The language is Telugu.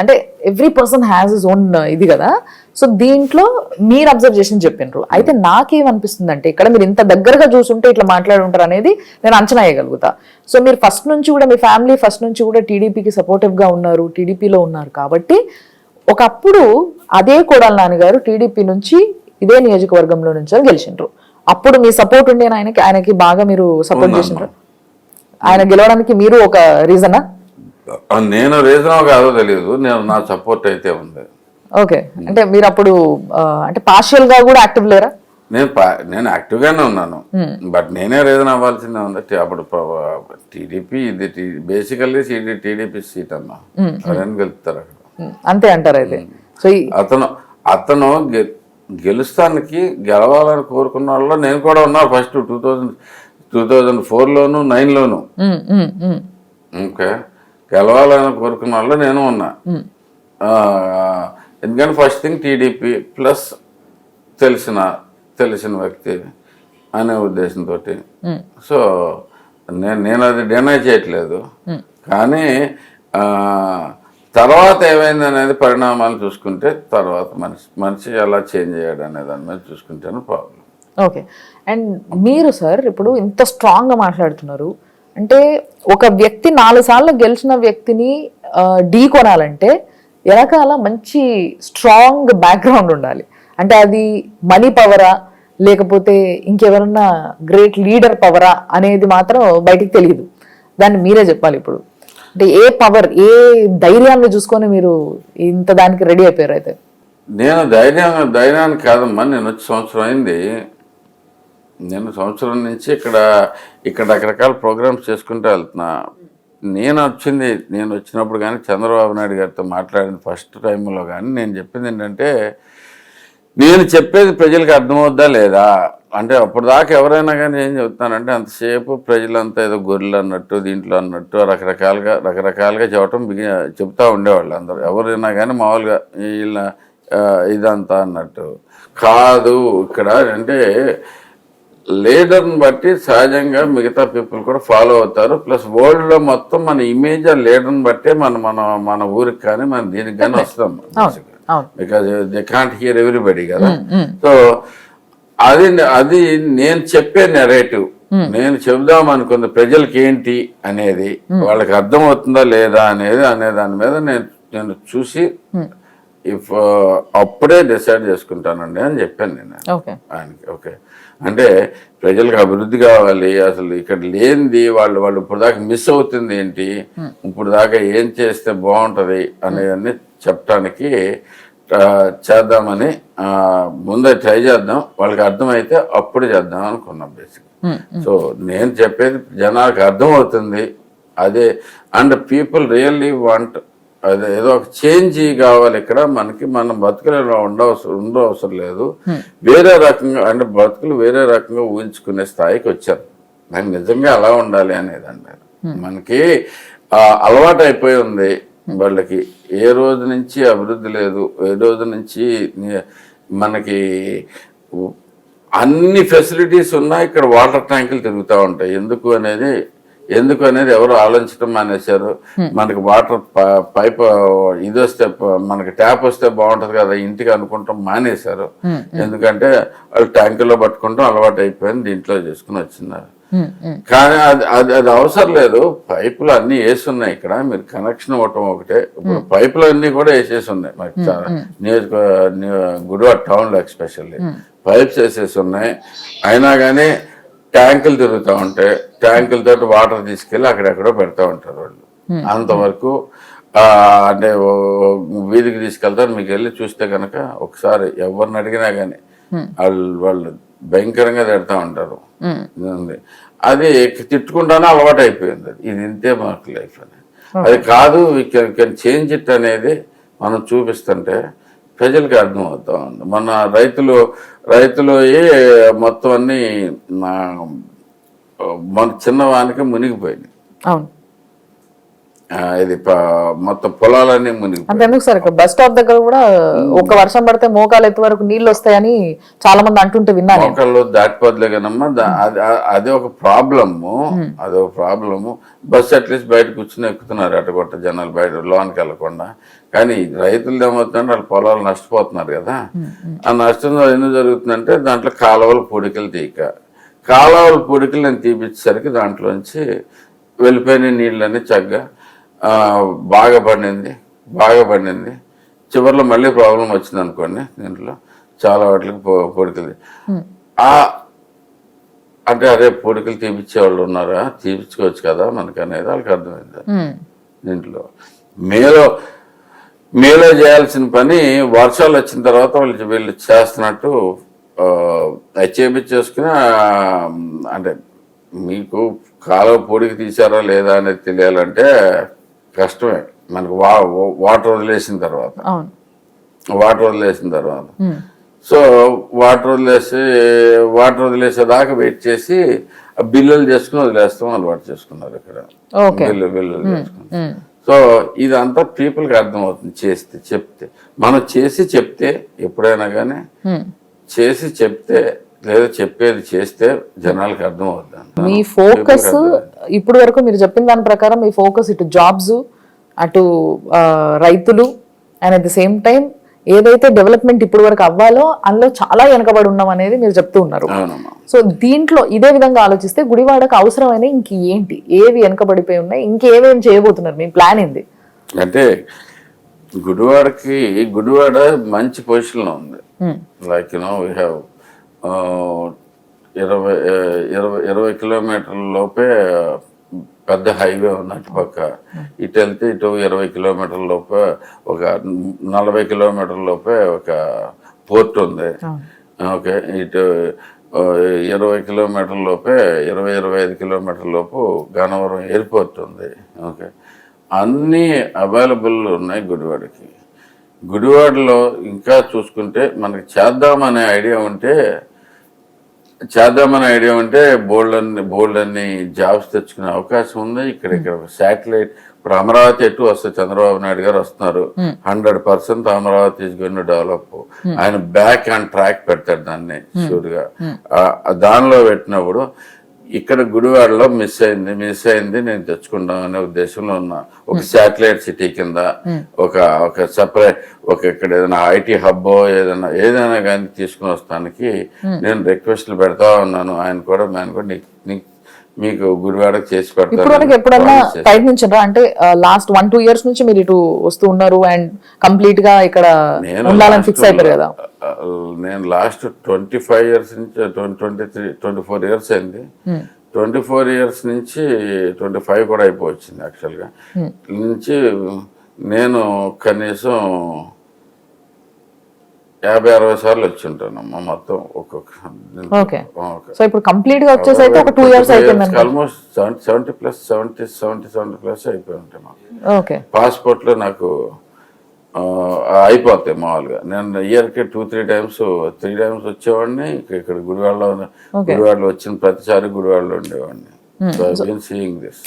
అంటే every person has his own ఇది కదా. సో దీంట్లో మీరు అబ్జర్వేషన్ చెప్పిండ్రు అయితే నాకేమనిపిస్తుంది అంటే ఇక్కడ మీరు ఇంత దగ్గరగా చూసుంటే ఇట్లా మాట్లాడి ఉంటారు అనేది నేను అంచనా వేయగలుగుతా. సో మీరు ఫస్ట్ నుంచి కూడా మీ ఫ్యామిలీ ఫస్ట్ నుంచి కూడా టీడీపీకి సపోర్టివ్గా ఉన్నారు టీడీపీలో ఉన్నారు కాబట్టి ఒకప్పుడు అదే కోడల నాన్నగారు టీడీపీ నుంచి ఇదే నియోజకవర్గంలో నుంచి గెలిచిండ్రు. అప్పుడు మీ సపోర్ట్ ఉండే ఆయనకి ఆయనకి బాగా మీరు సపోర్ట్ చేసిండ్రు. ఆయన గెలవడానికి మీరు ఒక రీజనా నేను రీజన్ కాదో తెలియదు నేను నా సపోర్ట్ అయితే ఉంది. ఓకే. అంటే మీరు అప్పుడు అంటే పార్షియల్గా కూడా యాక్టివ్ లేరా? నేను నేను యాక్టివ్గానే ఉన్నాను. బట్ నేనే రీజన్ అవ్వాల్సిందే ఉంది. అప్పుడు టీడీపీ ఇది బేసికల్లీ టీడీపీ సీట్ అమ్మా ఎవరైనా గెలుపుతారు అక్కడ. అంతే అంటారు అయితే. సో అతను అతను గెలుస్తానికి గెలవాలని కోరుకున్న వాళ్ళు నేను కూడా ఉన్నా. First two thousand two thousand ఫోర్లోను నైన్లోను. Um, um, um, okay. గెలవాలని కోరుకున్న వాళ్ళు నేను ఉన్నా. ఎందుకంటే ఫస్ట్ థింగ్ టీడీపీ ప్లస్ తెలిసిన తెలిసిన వ్యక్తి అనే ఉద్దేశంతో సో నేను నేను అది డినై చేయట్లేదు. కానీ తర్వాత ఏమైంది అనేది పరిణామాలు చూసుకుంటే తర్వాత మనిషి మనిషి ఎలా చేంజ్ అయ్యాడు అనే దాని మీద చూసుకుంటేనే ప్రాబ్లం ఓకే. అండ్ మీరు సార్ ఇప్పుడు ఇంత స్ట్రాంగ్గా మాట్లాడుతున్నారు. అంటే ఒక వ్యక్తి నాలుగు సార్లు గెలిచిన వ్యక్తిని ఢీ కొనాలంటే వెనకాల మంచి స్ట్రాంగ్ బ్యాక్గ్రౌండ్ ఉండాలి. అంటే అది మనీ పవరా లేకపోతే ఇంకెవరన్నా గ్రేట్ లీడర్ పవరా అనేది మాత్రం బయటికి తెలియదు. దాన్ని మీరే చెప్పాలి ఇప్పుడు. అంటే ఏ పవర్ ఏ ధైర్యాన్ని చూసుకొని మీరు ఇంత దానికి రెడీ అయిపోయారు అయితే? నేను ధైర్యం ధైర్యానికి కాదమ్మా నేను వచ్చి సంవత్సరం అయింది. నేను సంవత్సరం నుంచి ఇక్కడ ఇక్కడ రకరకాల ప్రోగ్రామ్స్ చేసుకుంటూ వెళ్తున్నా. నేను వచ్చింది నేను వచ్చినప్పుడు కానీ చంద్రబాబు నాయుడు గారితో మాట్లాడిన ఫస్ట్ టైంలో కానీ నేను చెప్పింది ఏంటంటే నేను చెప్పేది ప్రజలకు అర్థమవుద్దా లేదా? అంటే అప్పటిదాకా దాకా ఎవరైనా కానీ ఏం చెప్తానంటే అంతసేపు ప్రజలంతా ఏదో గొర్రెలు అన్నట్టు దీంట్లో అన్నట్టు రకరకాలుగా రకరకాలుగా చెప్పటం బిగి చెప్తా ఉండేవాళ్ళు అందరూ. ఎవరైనా కానీ మామూలుగా వీళ్ళ ఇదంతా అన్నట్టు. కాదు ఇక్కడ అంటే లీడర్ని బట్టి సహజంగా మిగతా పీపుల్ కూడా ఫాలో అవుతారు. ప్లస్ వరల్డ్లో మొత్తం మన ఇమేజ్ ఆ లీడర్ని బట్టే మన మన మన ఊరికి కానీ మన దీనికి కానీ వస్తాం. Because they can't hear everybody కదా. సో అది అది నేను చెప్పే నెరేటివ్ నేను చెబుదాం అనుకుంది ప్రజలకి ఏంటి అనేది వాళ్ళకి అర్థమవుతుందా లేదా అనేది అనే దాని మీద నేను నేను చూసి ఇఫ్ అప్పుడే డిసైడ్ చేసుకుంటానండి అని చెప్పాను నేను. ఆయనకి ఓకే. అంటే ప్రజలకు అభివృద్ధి కావాలి అసలు ఇక్కడ లేనిది వాళ్ళు వాళ్ళు ఇప్పుడు దాకా మిస్ అవుతుంది ఏంటి? ఇప్పుడు దాకా ఏం చేస్తే బాగుంటుంది అనేవన్నీ చెప్పడానికి చేద్దామని ముందే ట్రై చేద్దాం. వాళ్ళకి అర్థమైతే అప్పుడు చేద్దాం అనుకున్నాం బేసిక్ సో నేను చెప్పేది జనాలకు అర్థమవుతుంది. అదే అండ్ పీపుల్ రియల్లీ వాంట్ అదే ఏదో ఒక చేంజ్ కావాలి ఇక్కడ. మనకి మనం బతుకులు ఉండవసరం ఉండవసరం లేదు. వేరే రకంగా అంటే బతుకులు వేరే రకంగా ఊహించుకునే స్థాయికి వచ్చారు. నాకు నిజంగా అలా ఉండాలి అనేది అన్నారు మనకి అలవాటు అయిపోయి ఉంది వాళ్ళకి. ఏ రోజు నుంచి అభివృద్ధి లేదు. ఏ రోజు నుంచి మనకి అన్ని ఫెసిలిటీస్ ఉన్నా ఇక్కడ వాటర్ ట్యాంకులు తిరుగుతూ ఉంటాయి. ఎందుకు అనేది ఎందుకు అనేది ఎవరు ఆలోచించడం మానేశారు. మనకి వాటర్ పైప్ ఇది వస్తే మనకి ట్యాప్ వస్తే బాగుంటది కదా ఇంటికి అనుకుంటాం మానేశారు. ఎందుకంటే వాళ్ళు ట్యాంకుల్లో పట్టుకుంటాం అలవాటు అయిపోయింది దీంట్లో చేసుకుని వచ్చినారు. కానీ అది అది అది అవసరం లేదు. పైపులు అన్ని వేసి ఉన్నాయి ఇక్కడ. మీరు కనెక్షన్ ఇవ్వటం ఒకటే. ఇప్పుడు పైపులు అన్ని కూడా వేసేసి ఉన్నాయి చాలా నియోజక నియో- గుడివాడ టౌన్లో ఎస్పెషల్లీ పైప్స్ వేసేసి ఉన్నాయి అయినా కానీ ట్యాంకులు తిరుగుతూ ఉంటాయి ట్యాంకులతో వాటర్ తీసుకెళ్ళి అక్కడెక్కడో పెడతా ఉంటారు వాళ్ళు. అంతవరకు అంటే వీధికి తీసుకెళ్తారు మీకు వెళ్ళి చూస్తే కనుక ఒకసారి ఎవరిని అడిగినా కానీ వాళ్ళు వాళ్ళు భయంకరంగా తిడతా ఉంటారు. అది తిట్టుకుంటానే అలవాటు అయిపోయింది అది. ఇది ఇంతే మాకు లైఫ్ అని అది కాదు కెన్ చేంజ్ ఇట్ అనేది మనం చూపిస్తుంటే ప్రజలకి అర్థం అవుతా ఉంది. మన రైతులు రైతులు మొత్తం అన్ని మన చిన్నవానికి మునిగిపోయినాయి. అవును. ఇది ప- మొత్తం పొలాలన్నీ మునిగి అంతెందుకు సార్ ఇక్కడ బస్ స్టాప్ దగ్గర కూడా ఒక్క వర్షం పడితే మోకాలు ఎత్తు వరకు నీళ్ళు వస్తాయని చాలా మంది అంటుంటే విన్నా నేను. మోకాళ్ళు దాటిపోద్లే దా- అది ఒక ప్రాబ్లము. అది ఒక ప్రాబ్లము. బస్సు అట్లీస్ట్ బయట కూర్చుని ఎక్కుతున్నారు అటుకొట్ట జనాలు బయట లోనికి వెళ్ళకుండా. కానీ రైతులు ఏమవుతుందంటే వాళ్ళ పొలాలు నష్టపోతున్నారు కదా. ఆ నష్టం ఎందుకు జరుగుతుందంటే దాంట్లో కాలువలు పొడికలు తీయక. కాలువల పొడికలు నేను తీపిచ్చేసరికి దాంట్లోంచి వెళ్ళిపోయిన నీళ్ళన్నీ చక్కగా బాగా పండింది బాగా పండింది చివరిలో మళ్ళీ ప్రాబ్లం వచ్చింది అనుకోండి దీంట్లో చాలా వాటికి పొడికలు ఆ అంటే అదే పొడికలు తీపిచ్చే వాళ్ళు ఉన్నారా? తీపించుకోవచ్చు కదా మనకి అనేది వాళ్ళకి అర్థమైంది. దీంట్లో మేలో మేలో చేయాల్సిన పని వర్షాలు వచ్చిన తర్వాత వాళ్ళు వీళ్ళు చేస్తున్నట్టు చేపించేసుకుని ఆ, అంటే మీకు కాలువ పొడికి తీసారా లేదా అనేది తెలియాలంటే కష్టమే మనకు వా వాటర్ వదిలేసిన తర్వాత. వాటర్ వదిలేసిన తర్వాత. సో వాటర్ వదిలేసి వాటర్ వదిలేసేదాకా వెయిట్ చేసి ఆ బిల్లులు చేసుకుని వదిలేస్తాం అలవాటు చేసుకున్నారు ఇక్కడ. బిల్లు బిల్లులు చేసుకుని సో ఇదంతా పీపుల్కి అర్థమవుతుంది చేస్తే చెప్తే. మనం చేసి చెప్తే ఎప్పుడైనా కానీ. చేసి చెప్తే లేదా చెప్పేది చేస్తే జనాలకి అర్థమవుతుంది మీ ఫోకస్ ఇప్పుడు వరకు మీరు చెప్పిన దాని ప్రకారం మీ ఫోకస్ ఇటు జాబ్స్ అటు రైతులు and at the same time ఏదైతే డెవలప్మెంట్ ఇప్పుడు వరకు అవ్వాలో అందులో చాలా వెనకబడి ఉన్నాం అనేది మీరు చెప్తూ ఉన్నారు. సో దీంట్లో ఇదే విధంగా ఆలోచిస్తే గుడివాడకు అవసరమైన ఇంక ఏంటి? ఏవి వెనకబడిపోయి ఉన్నాయి? ఇంకేమేం చేయబోతున్నారు? మీ ప్లాన్ ఏంది? అంటే గుడివాడకి గుడివాడ మంచి పొజిషన్లో ఉంది. లైక్ యునో వీ హ్యావ్ ఇరవై ఇరవై ఇరవై కిలోమీటర్ల లోపే పెద్ద హైవే ఉంది అటుపక్క ఇటు వెళ్తే ఇటు ఇరవై కిలోమీటర్ల లోపే ఒక నలభై కిలోమీటర్ల లోపే ఒక పోర్ట్ ఉంది. ఓకే ఇటు ఇరవై కిలోమీటర్ల లోపే ఇరవై ఇరవై ఐదు కిలోమీటర్ల లోపు గన్నవరం ఎయిర్పోర్ట్ ఉంది. ఓకే అన్నీ అవైలబుల్ ఉన్నాయి గుడివాడకి. గుడివాడలో ఇంకా చూసుకుంటే మనకి చేద్దామనే ఐడియా ఉంటే చేద్దామనే ఐడియా ఉంటే బోల్డ్ అన్ని బోల్డ్ అన్ని జాబ్స్ తెచ్చుకునే అవకాశం ఉంది. ఇక్కడ ఇక్కడ ఒక శాటిలైట్ ఇప్పుడు అమరావతి ఎటు వస్తుంది చంద్రబాబు నాయుడు గారు వస్తున్నారు. Hundred percent Amaravati is develop ఆయన బ్యాక్ ఆన్ ట్రాక్ పెడతాడు దాన్ని షూర్గా. దానిలో పెట్టినప్పుడు ఇక్కడ గుడివాడలో మిస్ అయింది మిస్ అయింది నేను తెచ్చుకుంటాం అనే ఉద్దేశంలో ఉన్నా. ఒక శాటిలైట్ సిటీ కింద ఒక ఒక సపరేట్ ఒక ఇక్కడ ఏదైనా ఐటీ హబ్ ఏదైనా ఏదైనా కానీ తీసుకుని వస్తానికి నేను రిక్వెస్ట్లు పెడతా ఉన్నాను. ఆయన కూడా ఆయన కూడా నీకు నీకు మీకు గుడివాడకు చేసి పెడతాను. ఎప్పుడన్నా ప్రయత్నించారా అంటే లాస్ట్ వన్ టూ ఇయర్స్ నుంచి మీరు ఇటు వస్తూ ఉన్నారు అండ్ కంప్లీట్గా ఇక్కడ ఉండాలని ఫిక్స్ అయిపోయారు కదా? నేను లాస్ట్ ట్వంటీ ఫైవ్ ఇయర్స్ నుంచి twenty three twenty four years అయింది. ట్వంటీ ఫోర్ ఇయర్స్ నుంచి ట్వంటీ ఫైవ్ కూడా అయిపోవచ్చింది యాక్చువల్గా నుంచి నేను కనీసం యాభై అరవై సార్లు వచ్చి ఉంటానమ్మా మొత్తం ఒక్కొక్క సో ఇప్పుడు కంప్లీట్గా వచ్చేసి అయితే ఒక టూ ఇయర్స్ అయిపోయింది almost seventy plus seventy seventy seventy plus అయిపోయి ఉంటాయి మాకు ఓకే. పాస్పోర్ట్లో నాకు అయిపోతాయి మామూలుగా. నేను ఇయర్కి two three times three times వచ్చేవాడిని ఇక- ఇక్కడ గుడివాడలో గుడివాడలో వచ్చిన ప్రతిసారి గుడివాడలో ఉండేవాడిని. So I been seeing this